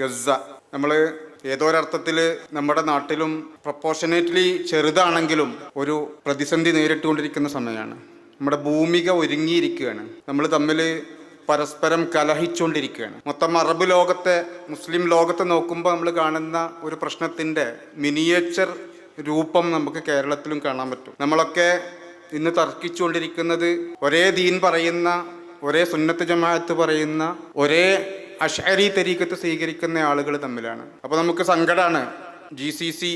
Gaza നമ്മൾ ഏതോരർത്ഥത്തിൽ നമ്മുടെ നാട്ടിലും പ്രപ്പോർഷനേറ്റ്ലി ചെറുതാണെങ്കിലും ഒരു പ്രതിസന്ധി നേരിട്ടുകൊണ്ടിരിക്കുന്ന സമയമാണ് നമ്മുടെ ഭൂമിക ഒരുങ്ങിയിരിക്കുകയാണ്. നമ്മൾ തമ്മിൽ പരസ്പരം കലഹിച്ചുകൊണ്ടിരിക്കുകയാണ് മൊത്തം അറബ് ലോകത്തെ മുസ്ലിം ലോകത്തെ നോക്കുമ്പോൾ നമ്മൾ കാണുന്ന ഒരു പ്രശ്നത്തിന്റെ മിനിയേച്ചർ രൂപം നമുക്ക് കേരളത്തിലും കാണാൻ പറ്റും. നമ്മളൊക്കെ ഇന്ന് തർക്കിച്ചുകൊണ്ടിരിക്കുന്നത് ഒരേ ദീൻ പറയുന്ന ഒരേ സുന്നത്ത് ജമാഅത്ത് പറയുന്ന ഒരേ അഷരി തരീക്കത്ത് സ്വീകരിക്കുന്ന ആളുകൾ തമ്മിലാണ്. അപ്പോൾ നമുക്ക് സങ്കടമാണ് ജി സി സി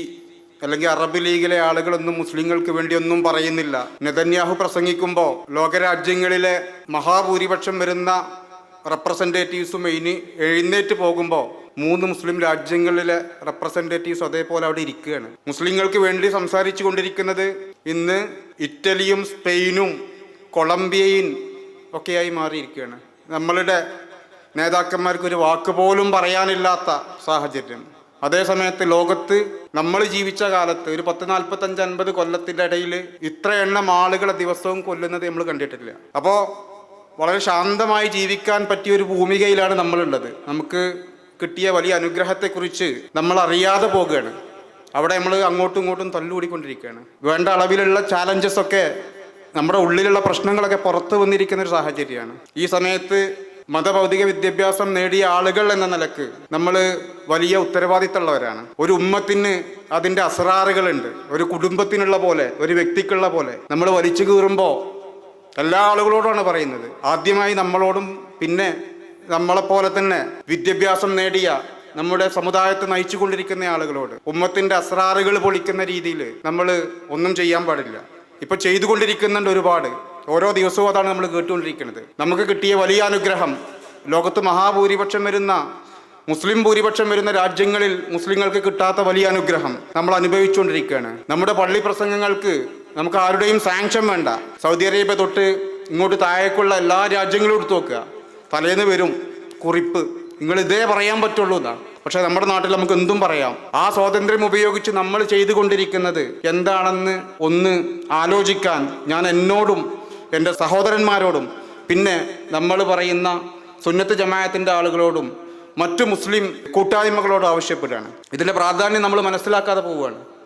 അല്ലെങ്കിൽ അറബ് ലീഗിലെ ആളുകളൊന്നും മുസ്ലിങ്ങൾക്ക് വേണ്ടി ഒന്നും പറയുന്നില്ല. നെതന്യാഹു പ്രസംഗിക്കുമ്പോൾ ലോകരാജ്യങ്ങളിലെ മഹാഭൂരിപക്ഷം വരുന്ന റെപ്രസെന്റേറ്റീവ്സും ഇനി എഴുന്നേറ്റ് പോകുമ്പോൾ മൂന്ന് മുസ്ലിം രാജ്യങ്ങളിലെ റെപ്രസെന്റേറ്റീവ്സ് അതേപോലെ അവിടെ ഇരിക്കുകയാണ്. മുസ്ലിങ്ങൾക്ക് വേണ്ടി സംസാരിച്ചു കൊണ്ടിരിക്കുന്നത് ഇന്ന് ഇറ്റലിയും സ്പെയിനും കൊളംബിയയും ഒക്കെയായി മാറിയിരിക്കുകയാണ്. നമ്മളുടെ നേതാക്കന്മാർക്ക് ഒരു വാക്ക് പോലും പറയാനില്ലാത്ത സാഹചര്യം. അതേസമയത്ത് ലോകത്ത് നമ്മൾ ജീവിച്ച കാലത്ത് ഒരു പത്ത് നാൽപ്പത്തഞ്ച് അൻപത് കൊല്ലത്തിന്റെ ഇടയിൽ ഇത്ര എണ്ണം ആളുകളെ ദിവസവും കൊല്ലുന്നത് നമ്മൾ കണ്ടിട്ടില്ല. അപ്പോൾ വളരെ ശാന്തമായി ജീവിക്കാൻ പറ്റിയ ഒരു ഭൂമികയിലാണ് നമ്മളുള്ളത്. നമുക്ക് കിട്ടിയ വലിയ അനുഗ്രഹത്തെക്കുറിച്ച് നമ്മൾ അറിയാതെ പോകുകയാണ് അവിടെ നമ്മൾ അങ്ങോട്ടും ഇങ്ങോട്ടും തല്ലുകൂടിക്കൊണ്ടിരിക്കുകയാണ്. വേണ്ട അളവിലുള്ള ചാലഞ്ചസ് ഒക്കെ നമ്മുടെ ഉള്ളിലുള്ള പ്രശ്നങ്ങളൊക്കെ പുറത്തു വന്നിരിക്കുന്ന ഒരു സാഹചര്യമാണ്. ഈ സമയത്ത് മതഭൗതിക വിദ്യാഭ്യാസം നേടിയ ആളുകൾ എന്ന നിലയ്ക്ക് നമ്മൾ വലിയ ഉത്തരവാദിത്തമുള്ളവരാണ്. ഒരു ഉമ്മത്തിന് അതിന്റെ അസറാറുകളുണ്ട് ഒരു കുടുംബത്തിനുള്ള പോലെ ഒരു വ്യക്തിക്കുള്ള പോലെ നമ്മൾ വലിച്ചു കീറുമ്പോൾ എല്ലാ ആളുകളോടാണ് പറയുന്നത്. ആദ്യമായി നമ്മളോടും പിന്നെ നമ്മളെപ്പോലെ തന്നെ വിദ്യാഭ്യാസം നേടിയ നമ്മുടെ സമുദായത്തെ നയിച്ചു കൊണ്ടിരിക്കുന്ന ആളുകളോട് ഉമ്മത്തിന്റെ അസ്രാറുകൾ പൊളിക്കുന്ന രീതിയിൽ നമ്മൾ ഒന്നും ചെയ്യാൻ പാടില്ല. ഇപ്പം ചെയ്തുകൊണ്ടിരിക്കുന്നുണ്ട് ഒരുപാട്. ഓരോ ദിവസവും അതാണ് നമ്മൾ കേട്ടുകൊണ്ടിരിക്കുന്നത്. നമുക്ക് കിട്ടിയ വലിയ അനുഗ്രഹം ലോകത്ത് മഹാഭൂരിപക്ഷം വരുന്ന മുസ്ലിം ഭൂരിപക്ഷം വരുന്ന രാജ്യങ്ങളിൽ മുസ്ലിങ്ങൾക്ക് കിട്ടാത്ത വലിയ അനുഗ്രഹം നമ്മൾ അനുഭവിച്ചുകൊണ്ടിരിക്കുകയാണ്. നമ്മുടെ പള്ളി പ്രസംഗങ്ങൾക്ക് നമുക്ക് ആരുടെയും സാങ്ഷൻ വേണ്ട. സൗദി അറേബ്യ തൊട്ട് ഇങ്ങോട്ട് താഴേക്കുള്ള എല്ലാ രാജ്യങ്ങളും എടുത്തു നോക്കുക. തലേന്ന് വരും കുറിപ്പ്. നിങ്ങൾ ഇതേ പറയാൻ പറ്റുള്ളൂ എന്നാ പക്ഷെ നമ്മുടെ നാട്ടിൽ നമുക്ക് എന്തും പറയാം. ആ സ്വാതന്ത്ര്യം ഉപയോഗിച്ച് നമ്മൾ ചെയ്തുകൊണ്ടിരിക്കുന്നത് എന്താണെന്ന് ഒന്ന് ആലോചിക്കാൻ ഞാൻ എന്നോടും എന്റെ സഹോദരന്മാരോടും പിന്നെ നമ്മൾ പറയുന്ന സുന്നത്ത് ജമായത്തിന്റെ ആളുകളോടും മറ്റു മുസ്ലിം കൂട്ടായ്മകളോടും ആവശ്യപ്പെടുകയാണ്. ഇതിന്റെ പ്രാധാന്യം നമ്മൾ മനസ്സിലാക്കാതെ പോവുകയാണ്.